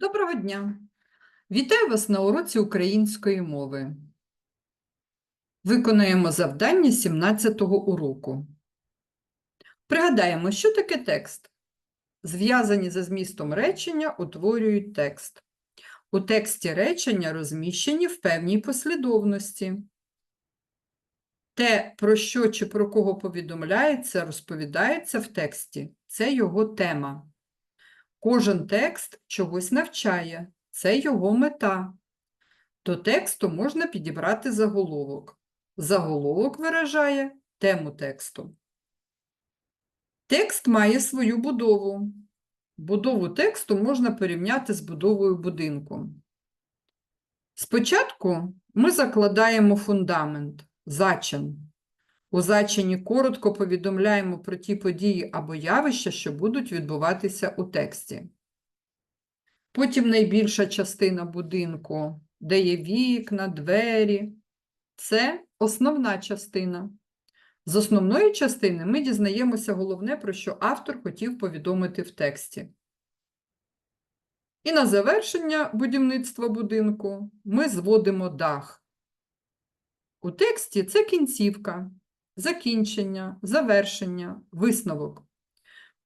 Доброго дня! Вітаю вас на уроці української мови. Виконуємо завдання 17-го уроку. Пригадаємо, що таке текст. Зв'язані за змістом речення утворюють текст. У тексті речення розміщені в певній послідовності. Те, про що чи про кого повідомляється, розповідається в тексті – це його тема. Кожен текст чогось навчає, це його мета. До тексту можна підібрати заголовок. Заголовок виражає тему тексту. Текст має свою будову. Будову тексту можна порівняти з будовою будинку. Спочатку ми закладаємо фундамент, зачин. У зачині коротко повідомляємо про ті події або явища, що будуть відбуватися у тексті. Потім найбільша частина будинку, де є вікна, двері. Це основна частина. З основної частини ми дізнаємося головне, про що автор хотів повідомити в тексті. І на завершення будівництва будинку ми зводимо дах. У тексті це кінцівка, закінчення, завершення, висновок.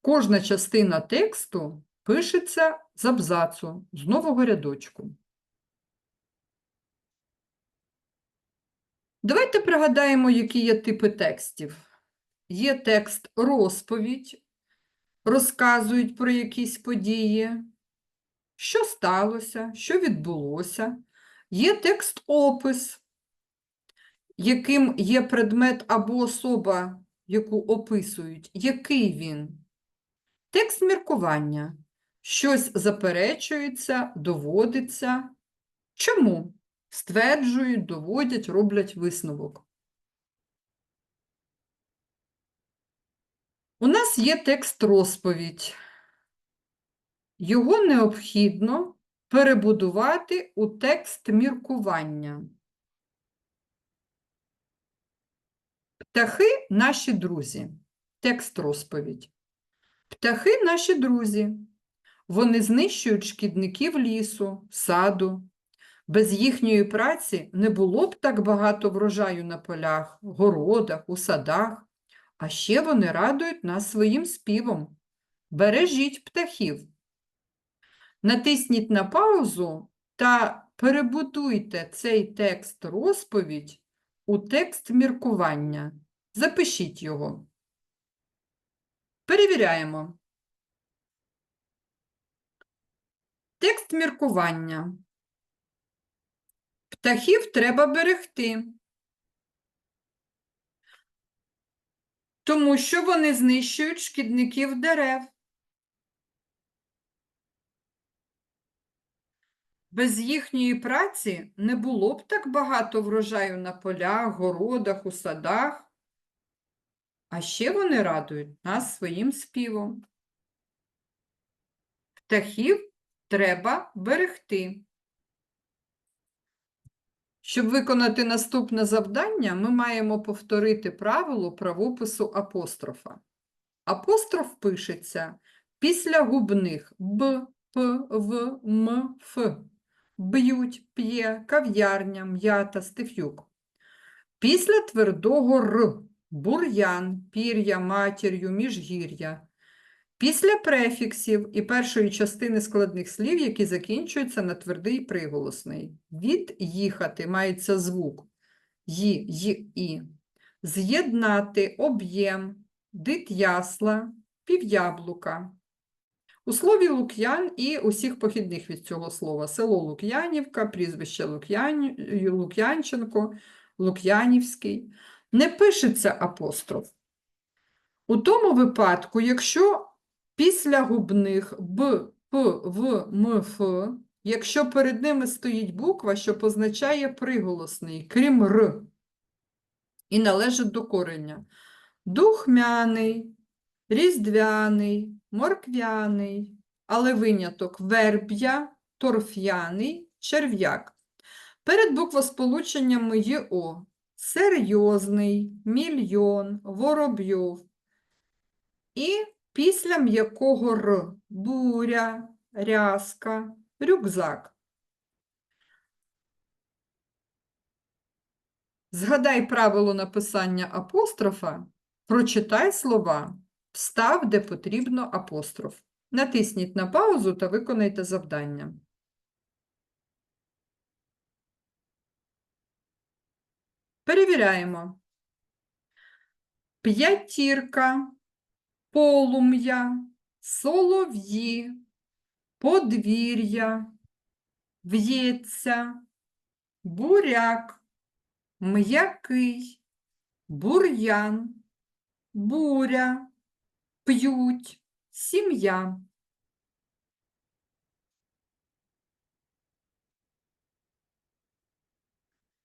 Кожна частина тексту пишеться з абзацу, з нового рядочку. Давайте пригадаємо, які є типи текстів. Є текст розповідь, розказують про якісь події, що сталося, що відбулося. Є текст опис, яким є предмет або особа, яку описують, який він. Текст міркування. Щось заперечується, доводиться. Чому? Стверджують, доводять, роблять висновок. У нас є текст розповідь. Його необхідно перебудувати у текст міркування. Птахи наші друзі. Текст розповідь. Птахи наші друзі. Вони знищують шкідників лісу, саду. Без їхньої праці не було б так багато врожаю на полях, городах, у садах, а ще вони радують нас своїм співом. Бережіть птахів. Натисніть на паузу та перебудуйте цей текст розповідь у текст міркування. Запишіть його. Перевіряємо. Текст міркування. Птахів треба берегти, тому що вони знищують шкідників дерев. Без їхньої праці не було б так багато врожаю на полях, городах, у садах. А ще вони радують нас своїм співом. Птахів треба берегти. Щоб виконати наступне завдання, ми маємо повторити правило правопису апострофа. Апостроф пишеться після губних б, п, в, м, ф. Б'ють, п'є, кав'ярня, м'ята, стифюк. Після твердого р бур'ян, пір'я, матір'ю, міжгір'я. Після префіксів і першої частини складних слів, які закінчуються на твердий приголосний. Від їхати мається звук ї, й, і. З'єднати об'єм, дит ясла, пів'яблука. У слові Лук'ян і усіх похідних від цього слова село Лук'янівка, прізвище Лук'ян... Лук'янченко, Лук'янівський. Не пишеться апостроф. У тому випадку, якщо після губних б, п, в, м, ф, якщо перед ними стоїть буква, що позначає приголосний, крім р, і належить до корення. Духмяний, різдвяний, морквяний, але виняток верб'я, торф'яний, черв'як. Перед буквосполученнями є О. Серйозний, мільйон, воробйов. І після м'якого Р буря, рязка, рюкзак. Згадай правило написання апострофа, прочитай слова, встав, де потрібно апостроф. Натисніть на паузу та виконайте завдання. Перевіряємо. П'ятірка, полум'я, солов'ї, подвір'я, в'ється, буряк, м'який, бур'ян, буря, п'ють, сім'я.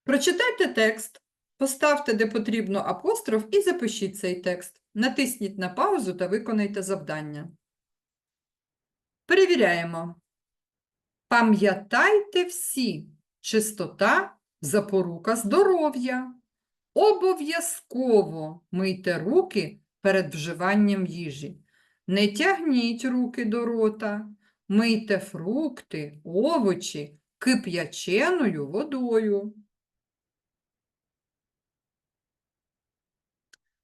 Прочитайте текст, поставте, де потрібно апостроф і запишіть цей текст. Натисніть на паузу та виконайте завдання. Перевіряємо. Пам'ятайте всі, чистота – запорука здоров'я. Обов'язково мийте руки перед вживанням їжі. Не тягніть руки до рота, мийте фрукти, овочі кип'яченою водою.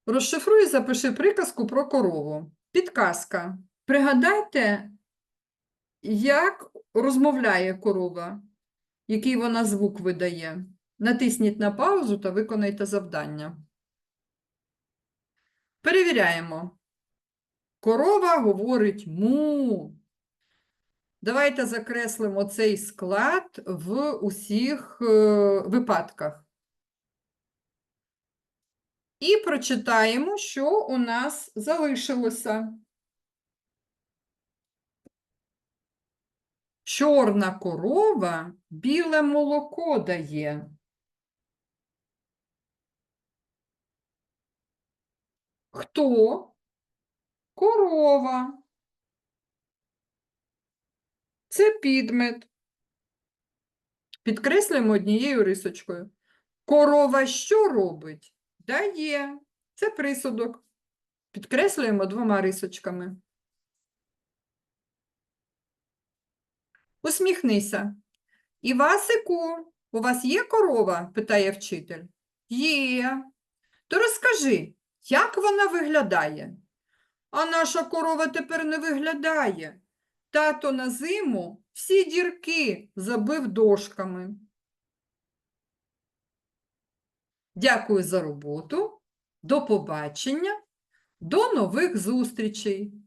Розшифруй і запиши приказку про корову. Підказка. Пригадайте, як розмовляє корова, який вона звук видає. Натисніть на паузу та виконайте завдання. Перевіряємо. Корова говорить му. Давайте закреслимо цей склад в усіх е, випадках. І прочитаємо, що у нас залишилося. Чорна корова біле молоко дає. Хто? Корова. Це підмет. Підкреслюємо однією рисочкою. Корова що робить? Дає. Це присудок. Підкреслюємо двома рисочками. Усміхнися. Івасику, у вас є корова? питає вчитель. Є. То розкажи, як вона виглядає? А наша корова тепер не виглядає. Тато на зиму всі дірки забив дошками. Дякую за роботу. До побачення. До нових зустрічей!